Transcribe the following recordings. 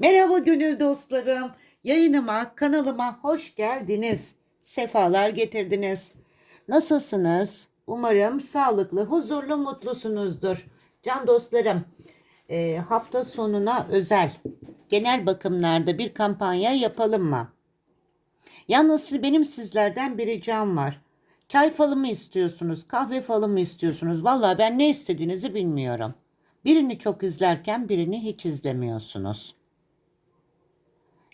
Merhaba gönül dostlarım. Yayınıma, kanalıma hoş geldiniz. Sefalar getirdiniz. Nasılsınız? Umarım sağlıklı, huzurlu, mutlusunuzdur. Can dostlarım, e, hafta sonuna özel genel bakımlarda bir kampanya yapalım mı? Yalnız benim sizlerden bir ricam var. Çay falı mı istiyorsunuz, kahve falı mı istiyorsunuz? Vallahi ben ne istediğinizi bilmiyorum. Birini çok izlerken birini hiç izlemiyorsunuz.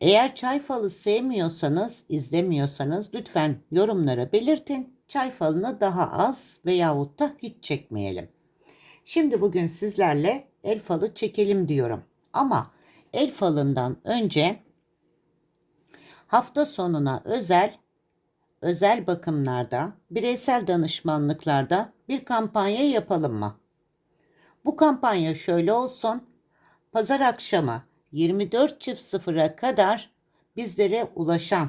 Eğer çay falı sevmiyorsanız, izlemiyorsanız lütfen yorumlara belirtin. Çay falını daha az veyahut da hiç çekmeyelim. Şimdi bugün sizlerle el falı çekelim diyorum. Ama el falından önce hafta sonuna özel özel bakımlarda, bireysel danışmanlıklarda bir kampanya yapalım mı? Bu kampanya şöyle olsun. Pazar akşamı 24.00'a kadar bizlere ulaşan,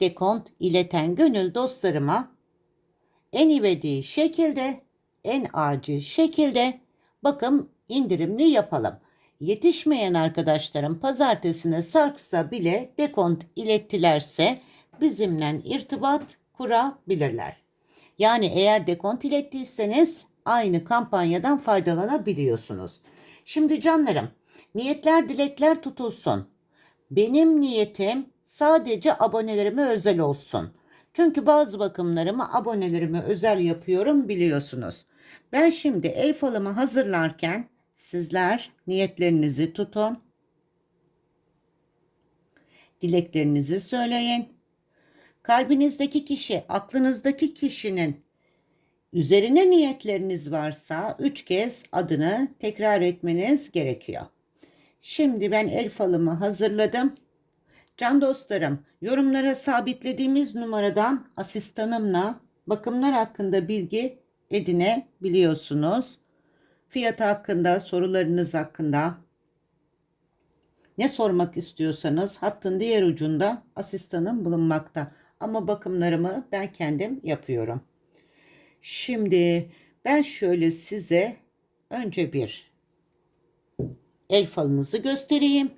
dekont ileten gönül dostlarıma en ivedi şekilde, en acil şekilde bakım indirimli yapalım. Yetişmeyen arkadaşlarım pazartesine sarksa bile dekont ilettilerse bizimle irtibat kurabilirler. Yani eğer dekont ilettiyseniz aynı kampanyadan faydalanabiliyorsunuz. Şimdi canlarım, niyetler dilekler tutulsun. Benim niyetim sadece abonelerime özel olsun. Çünkü bazı bakımlarımı abonelerime özel yapıyorum biliyorsunuz. Ben şimdi el falımı hazırlarken sizler niyetlerinizi tutun. Dileklerinizi söyleyin. Kalbinizdeki kişi, aklınızdaki kişinin üzerine niyetleriniz varsa üç kez adını tekrar etmeniz gerekiyor. Şimdi ben el falımı hazırladım. Can dostlarım, yorumlara sabitlediğimiz numaradan asistanımla bakımlar hakkında bilgi edinebiliyorsunuz. Fiyatı hakkında, sorularınız hakkında ne sormak istiyorsanız hattın diğer ucunda asistanım bulunmakta. Ama bakımlarımı ben kendim yapıyorum. Şimdi ben şöyle size önce bir el falınızı göstereyim.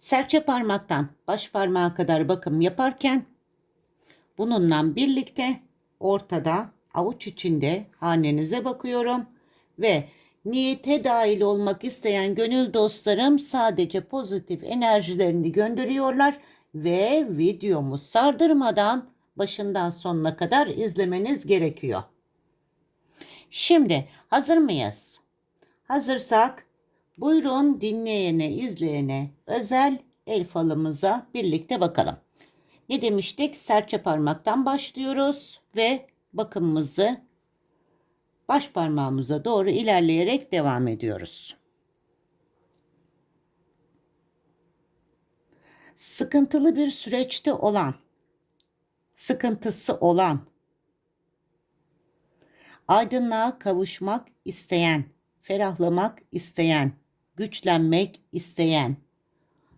Serçe parmaktan baş parmağa kadar bakım yaparken bununla birlikte ortada avuç içinde hanenize bakıyorum ve niyete dahil olmak isteyen gönül dostlarım sadece pozitif enerjilerini gönderiyorlar ve videomu sardırmadan başından sonuna kadar izlemeniz gerekiyor. Şimdi hazır mıyız? Hazırsak buyurun dinleyene, izleyene özel el falımıza birlikte bakalım. Ne demiştik? Serçe parmaktan başlıyoruz ve bakımımızı baş parmağımıza doğru ilerleyerek devam ediyoruz. Sıkıntılı bir süreçte olan, sıkıntısı olan, aydınlığa kavuşmak isteyen, ferahlamak isteyen, güçlenmek isteyen,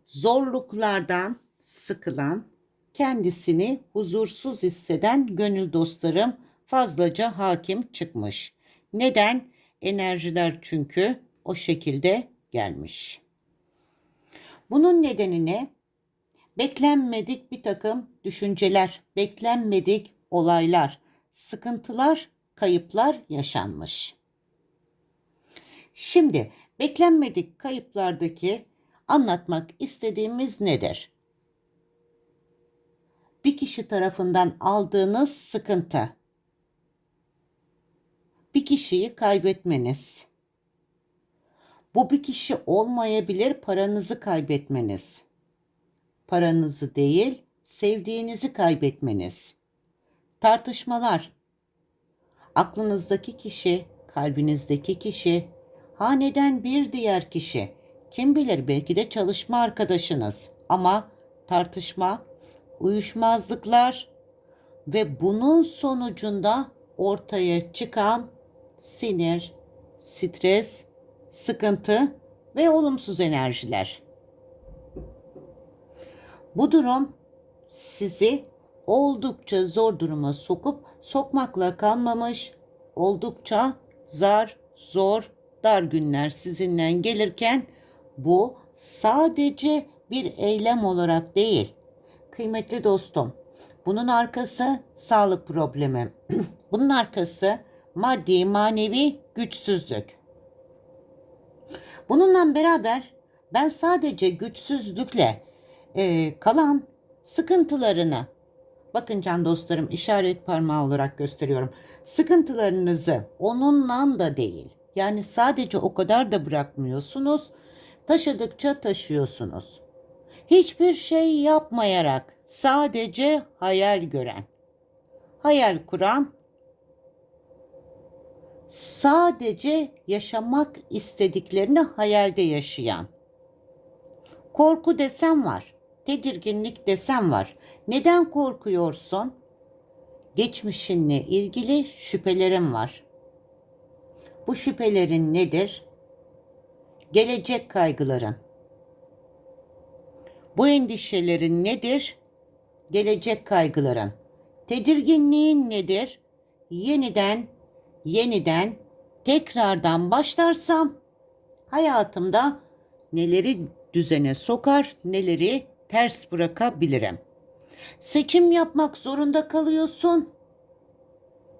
zorluklardan sıkılan, kendisini huzursuz hisseden gönül dostlarım fazlaca hakim çıkmış. Neden? Enerjiler çünkü o şekilde gelmiş. Bunun nedeni ne? Beklenmedik bir takım düşünceler, beklenmedik olaylar, sıkıntılar, kayıplar yaşanmış. Şimdi beklenmedik kayıplardaki anlatmak istediğimiz nedir? Bir kişi tarafından aldığınız sıkıntı, bir kişiyi kaybetmeniz. Bu bir kişi olmayabilir paranızı kaybetmeniz. Paranızı değil, sevdiğinizi kaybetmeniz. Tartışmalar. Aklınızdaki kişi, kalbinizdeki kişi, haneden bir diğer kişi. Kim bilir belki de çalışma arkadaşınız ama tartışma, uyuşmazlıklar ve bunun sonucunda ortaya çıkan sinir, stres, sıkıntı ve olumsuz enerjiler. Bu durum sizi oldukça zor duruma sokup sokmakla kalmamış, oldukça zar, zor, dar günler sizinle gelirken Bu sadece bir eylem olarak değil. Kıymetli dostum, bunun arkası sağlık problemi. bunun arkası maddi manevi güçsüzlük. Bununla beraber ben sadece güçsüzlükle e, kalan sıkıntılarını bakın can dostlarım işaret parmağı olarak gösteriyorum. Sıkıntılarınızı onunla da değil. Yani sadece o kadar da bırakmıyorsunuz. Taşıdıkça taşıyorsunuz. Hiçbir şey yapmayarak sadece hayal gören, hayal kuran, sadece yaşamak istediklerini hayalde yaşayan. Korku desem var, tedirginlik desem var. Neden korkuyorsun? Geçmişinle ilgili şüphelerim var. Bu şüphelerin nedir? Gelecek kaygıların. Bu endişelerin nedir? Gelecek kaygıların. Tedirginliğin nedir? Yeniden, yeniden, tekrardan başlarsam hayatımda neleri düzene sokar, neleri ters bırakabilirim. Seçim yapmak zorunda kalıyorsun.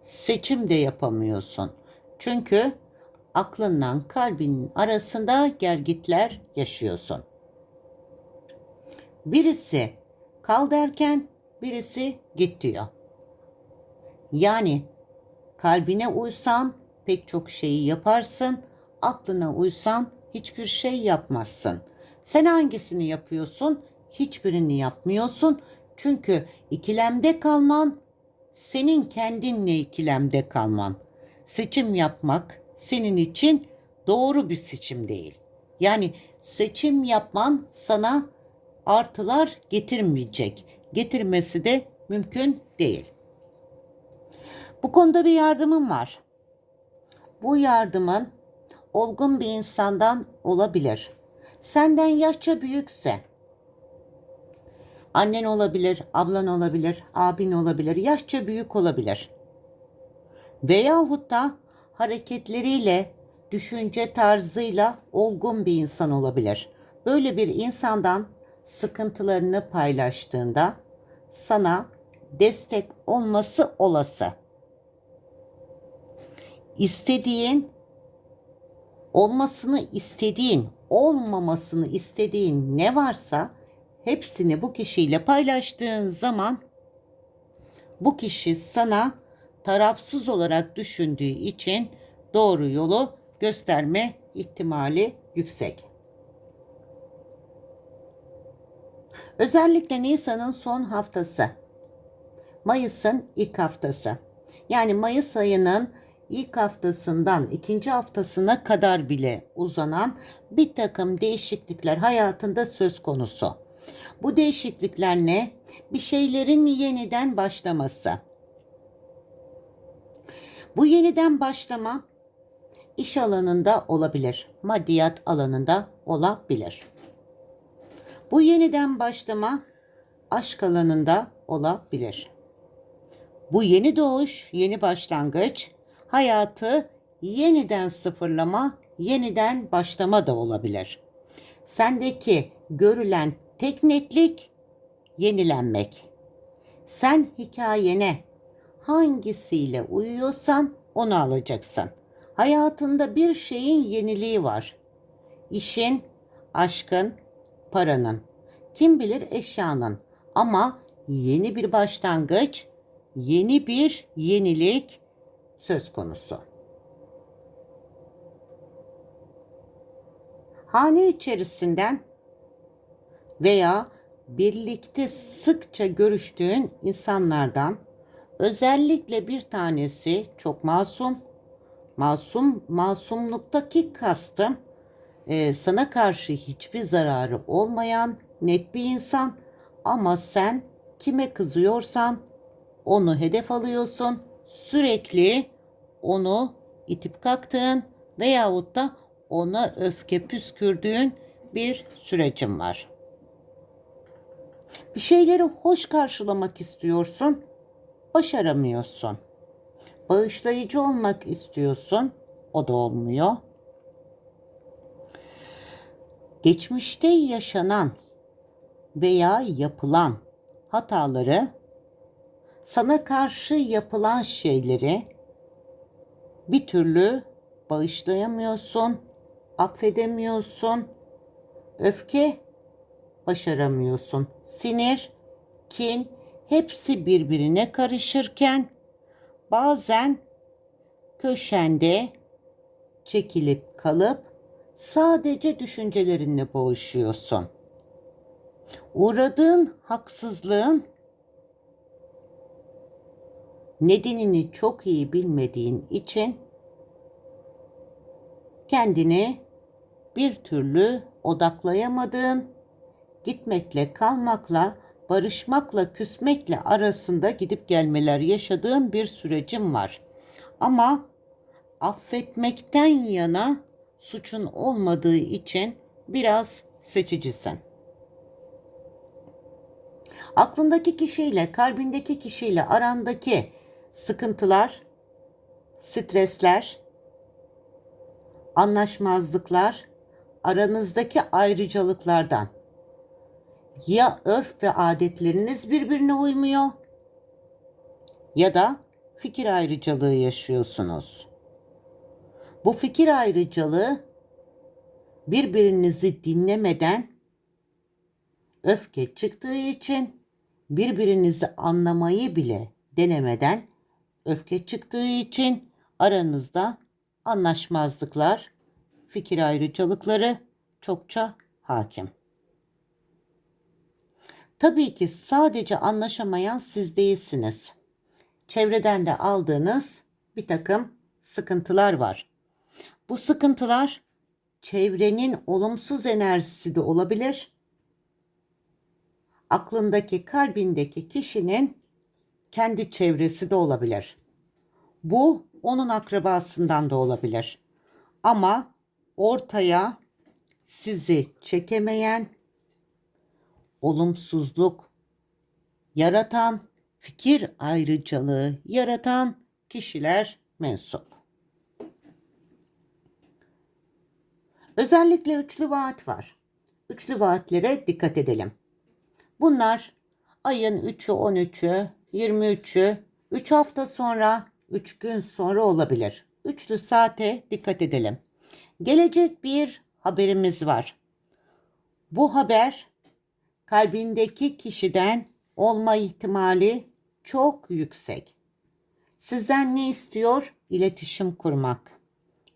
Seçim de yapamıyorsun. Çünkü aklından kalbinin arasında gergitler yaşıyorsun. Birisi kal derken birisi git diyor. Yani kalbine uysan pek çok şeyi yaparsın, aklına uysan hiçbir şey yapmazsın. Sen hangisini yapıyorsun? Hiçbirini yapmıyorsun. Çünkü ikilemde kalman senin kendinle ikilemde kalman. Seçim yapmak senin için doğru bir seçim değil. Yani seçim yapman sana artılar getirmeyecek. Getirmesi de mümkün değil. Bu konuda bir yardımım var. Bu yardımın olgun bir insandan olabilir. Senden yaşça büyükse, annen olabilir, ablan olabilir, abin olabilir, yaşça büyük olabilir. Veyahut da hareketleriyle, düşünce tarzıyla olgun bir insan olabilir. Böyle bir insandan sıkıntılarını paylaştığında sana destek olması olası. İstediğin olmasını istediğin, olmamasını istediğin ne varsa hepsini bu kişiyle paylaştığın zaman bu kişi sana tarafsız olarak düşündüğü için doğru yolu gösterme ihtimali yüksek. Özellikle Nisan'ın son haftası, Mayıs'ın ilk haftası. Yani Mayıs ayının ilk haftasından ikinci haftasına kadar bile uzanan bir takım değişiklikler hayatında söz konusu. Bu değişiklikler ne? Bir şeylerin yeniden başlaması. Bu yeniden başlama iş alanında olabilir, maddiyat alanında olabilir. Bu yeniden başlama aşk alanında olabilir. Bu yeni doğuş, yeni başlangıç, hayatı yeniden sıfırlama, yeniden başlama da olabilir. Sendeki görülen tek netlik yenilenmek. Sen hikayene hangisiyle uyuyorsan onu alacaksın. Hayatında bir şeyin yeniliği var. İşin, aşkın, paranın, kim bilir eşyanın ama yeni bir başlangıç, yeni bir yenilik söz konusu. Hane içerisinden veya birlikte sıkça görüştüğün insanlardan özellikle bir tanesi çok masum, masum masumluktaki kastım e, sana karşı hiçbir zararı olmayan net bir insan ama sen kime kızıyorsan onu hedef alıyorsun. Sürekli onu itip kalktığın veyahut da ona öfke püskürdüğün bir sürecin var. Bir şeyleri hoş karşılamak istiyorsun, başaramıyorsun. Bağışlayıcı olmak istiyorsun, o da olmuyor. geçmişte yaşanan veya yapılan hataları, sana karşı yapılan şeyleri bir türlü bağışlayamıyorsun, affedemiyorsun, öfke başaramıyorsun. Sinir, kin hepsi birbirine karışırken bazen köşende çekilip kalıp sadece düşüncelerinle boğuşuyorsun. Uğradığın haksızlığın nedenini çok iyi bilmediğin için kendini bir türlü odaklayamadığın, gitmekle kalmakla, barışmakla küsmekle arasında gidip gelmeler yaşadığın bir sürecim var. Ama affetmekten yana suçun olmadığı için biraz seçicisin. Aklındaki kişiyle, kalbindeki kişiyle arandaki sıkıntılar, stresler, anlaşmazlıklar, aranızdaki ayrıcalıklardan ya örf ve adetleriniz birbirine uymuyor ya da fikir ayrıcalığı yaşıyorsunuz. Bu fikir ayrıcalığı birbirinizi dinlemeden öfke çıktığı için birbirinizi anlamayı bile denemeden öfke çıktığı için aranızda anlaşmazlıklar, fikir ayrıcalıkları çokça hakim. Tabii ki sadece anlaşamayan siz değilsiniz. Çevreden de aldığınız bir takım sıkıntılar var. Bu sıkıntılar çevrenin olumsuz enerjisi de olabilir. Aklındaki, kalbindeki kişinin kendi çevresi de olabilir. Bu onun akrabasından da olabilir. Ama ortaya sizi çekemeyen, olumsuzluk yaratan, fikir ayrıcalığı yaratan kişiler mensup. Özellikle üçlü vaat var. Üçlü vaatlere dikkat edelim. Bunlar ayın 3'ü, 13'ü, 23'ü, 3 hafta sonra, 3 gün sonra olabilir. Üçlü saate dikkat edelim. Gelecek bir haberimiz var. Bu haber kalbindeki kişiden olma ihtimali çok yüksek. Sizden ne istiyor? İletişim kurmak,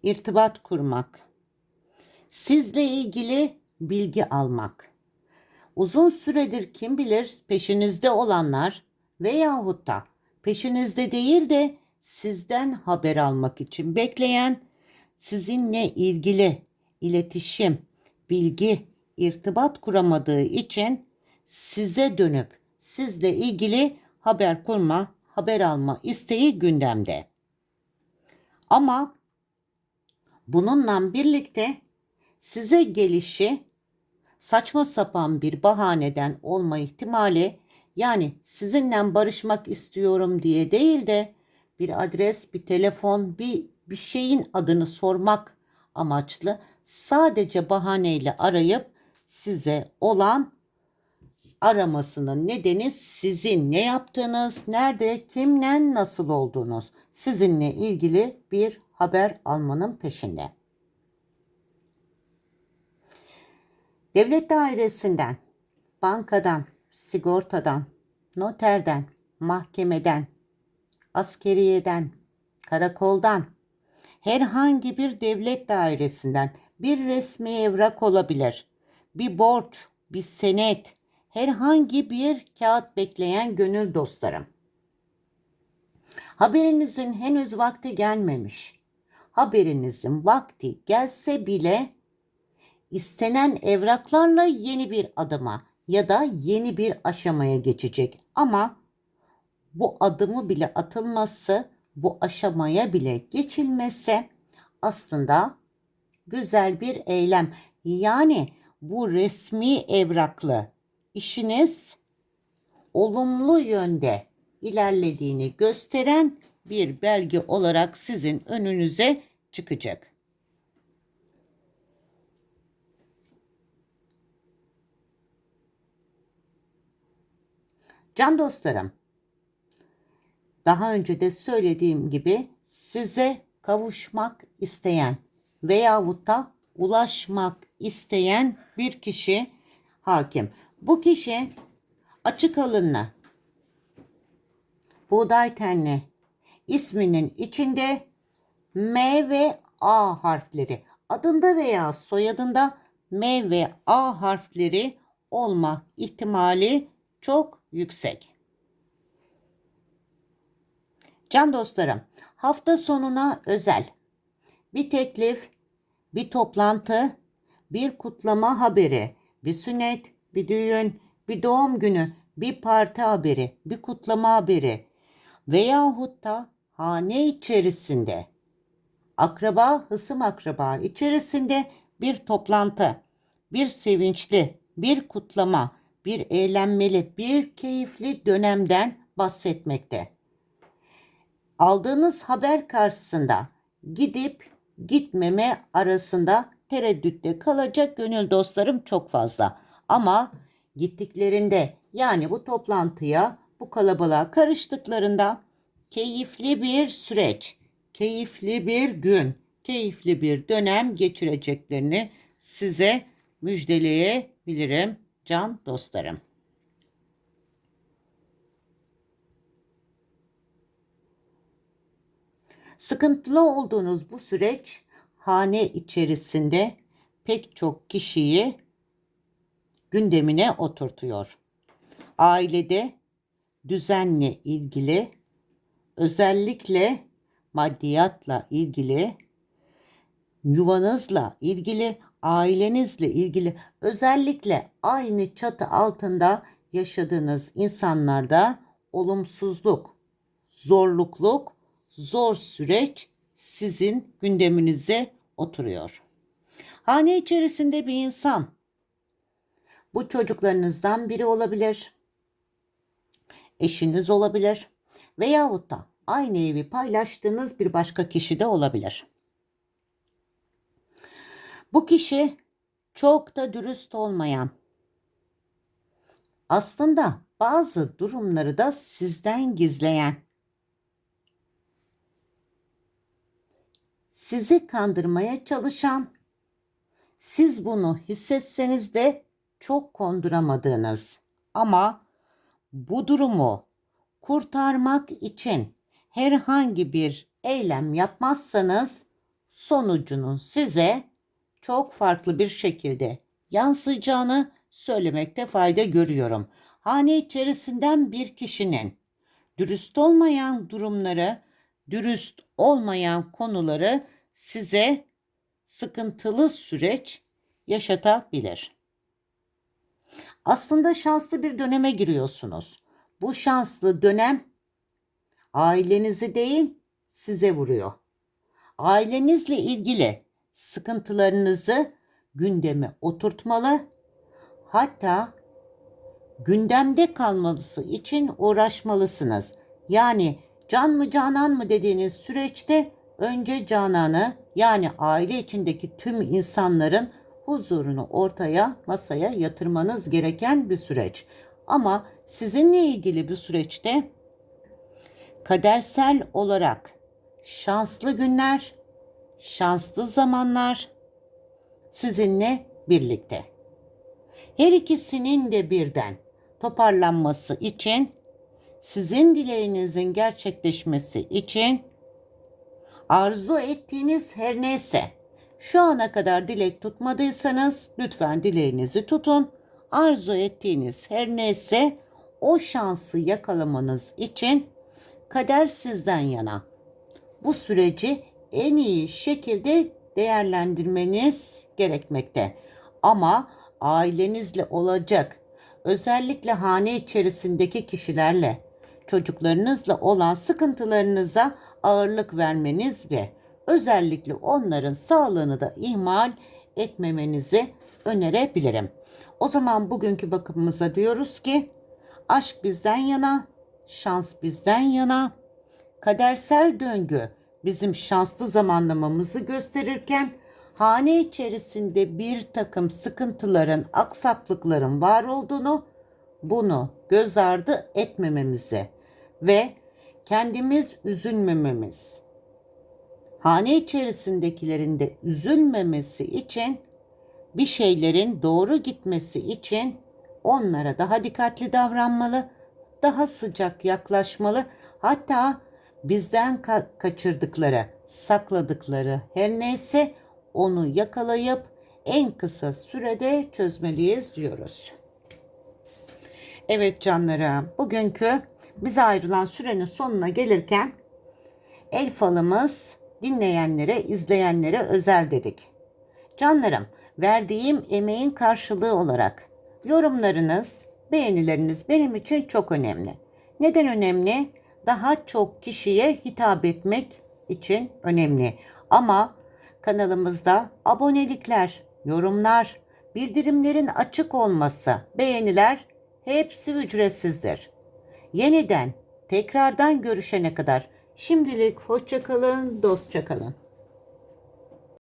irtibat kurmak, sizle ilgili bilgi almak. Uzun süredir kim bilir peşinizde olanlar veyahut da peşinizde değil de sizden haber almak için bekleyen sizinle ilgili iletişim, bilgi, irtibat kuramadığı için size dönüp sizle ilgili haber kurma, haber alma isteği gündemde. Ama bununla birlikte size gelişi saçma sapan bir bahaneden olma ihtimali yani sizinle barışmak istiyorum diye değil de bir adres, bir telefon, bir bir şeyin adını sormak amaçlı sadece bahaneyle arayıp size olan aramasının nedeni sizin ne yaptığınız, nerede, kimle nasıl olduğunuz, sizinle ilgili bir haber almanın peşinde. Devlet dairesinden, bankadan, sigortadan, noterden, mahkemeden, askeriyeden, karakoldan, herhangi bir devlet dairesinden bir resmi evrak olabilir. Bir borç, bir senet, herhangi bir kağıt bekleyen gönül dostlarım. Haberinizin henüz vakti gelmemiş. Haberinizin vakti gelse bile istenen evraklarla yeni bir adıma ya da yeni bir aşamaya geçecek. Ama bu adımı bile atılması, bu aşamaya bile geçilmesi aslında güzel bir eylem. Yani bu resmi evraklı işiniz olumlu yönde ilerlediğini gösteren bir belge olarak sizin önünüze çıkacak. Can dostlarım, daha önce de söylediğim gibi size kavuşmak isteyen veyahut da ulaşmak isteyen bir kişi hakim. Bu kişi açık alınlı, buğday tenli isminin içinde M ve A harfleri adında veya soyadında M ve A harfleri olma ihtimali çok yüksek. Can dostlarım, hafta sonuna özel bir teklif, bir toplantı, bir kutlama haberi, bir sünnet, bir düğün, bir doğum günü, bir parti haberi, bir kutlama haberi veyahut da hane içerisinde akraba, hısım akraba içerisinde bir toplantı, bir sevinçli, bir kutlama, bir eğlenmeli, bir keyifli dönemden bahsetmekte. Aldığınız haber karşısında gidip gitmeme arasında tereddütte kalacak gönül dostlarım çok fazla. Ama gittiklerinde yani bu toplantıya, bu kalabalığa karıştıklarında keyifli bir süreç, keyifli bir gün, keyifli bir dönem geçireceklerini size müjdeleyebilirim can dostlarım. Sıkıntılı olduğunuz bu süreç hane içerisinde pek çok kişiyi gündemine oturtuyor. Ailede düzenle ilgili özellikle maddiyatla ilgili yuvanızla ilgili ailenizle ilgili özellikle aynı çatı altında yaşadığınız insanlarda olumsuzluk, zorlukluk, zor süreç sizin gündeminize oturuyor. Hane içerisinde bir insan bu çocuklarınızdan biri olabilir. Eşiniz olabilir veyahut da aynı evi paylaştığınız bir başka kişi de olabilir. Bu kişi çok da dürüst olmayan, aslında bazı durumları da sizden gizleyen, sizi kandırmaya çalışan, siz bunu hissetseniz de çok konduramadığınız ama bu durumu kurtarmak için herhangi bir eylem yapmazsanız sonucunun size çok farklı bir şekilde yansıyacağını söylemekte fayda görüyorum. Hane içerisinden bir kişinin dürüst olmayan durumları, dürüst olmayan konuları size sıkıntılı süreç yaşatabilir. Aslında şanslı bir döneme giriyorsunuz. Bu şanslı dönem ailenizi değil size vuruyor. Ailenizle ilgili sıkıntılarınızı gündeme oturtmalı. Hatta gündemde kalması için uğraşmalısınız. Yani can mı canan mı dediğiniz süreçte önce cananı yani aile içindeki tüm insanların huzurunu ortaya masaya yatırmanız gereken bir süreç. Ama sizinle ilgili bir süreçte kadersel olarak şanslı günler, şanslı zamanlar sizinle birlikte. Her ikisinin de birden toparlanması için sizin dileğinizin gerçekleşmesi için arzu ettiğiniz her neyse şu ana kadar dilek tutmadıysanız lütfen dileğinizi tutun. Arzu ettiğiniz her neyse o şansı yakalamanız için kader sizden yana. Bu süreci en iyi şekilde değerlendirmeniz gerekmekte. Ama ailenizle olacak, özellikle hane içerisindeki kişilerle, çocuklarınızla olan sıkıntılarınıza ağırlık vermeniz ve özellikle onların sağlığını da ihmal etmemenizi önerebilirim. O zaman bugünkü bakımımıza diyoruz ki aşk bizden yana, şans bizden yana, kadersel döngü bizim şanslı zamanlamamızı gösterirken hane içerisinde bir takım sıkıntıların, aksaklıkların var olduğunu bunu göz ardı etmememizi ve kendimiz üzülmememiz, hane içerisindekilerin de üzülmemesi için bir şeylerin doğru gitmesi için onlara daha dikkatli davranmalı, daha sıcak yaklaşmalı. Hatta bizden ka- kaçırdıkları, sakladıkları her neyse onu yakalayıp en kısa sürede çözmeliyiz diyoruz. Evet canlarım, bugünkü bize ayrılan sürenin sonuna gelirken el falımız dinleyenlere, izleyenlere özel dedik. Canlarım, verdiğim emeğin karşılığı olarak yorumlarınız, beğenileriniz benim için çok önemli. Neden önemli? Daha çok kişiye hitap etmek için önemli. Ama kanalımızda abonelikler, yorumlar, bildirimlerin açık olması, beğeniler hepsi ücretsizdir. Yeniden, tekrardan görüşene kadar şimdilik hoşça kalın, dostça kalın.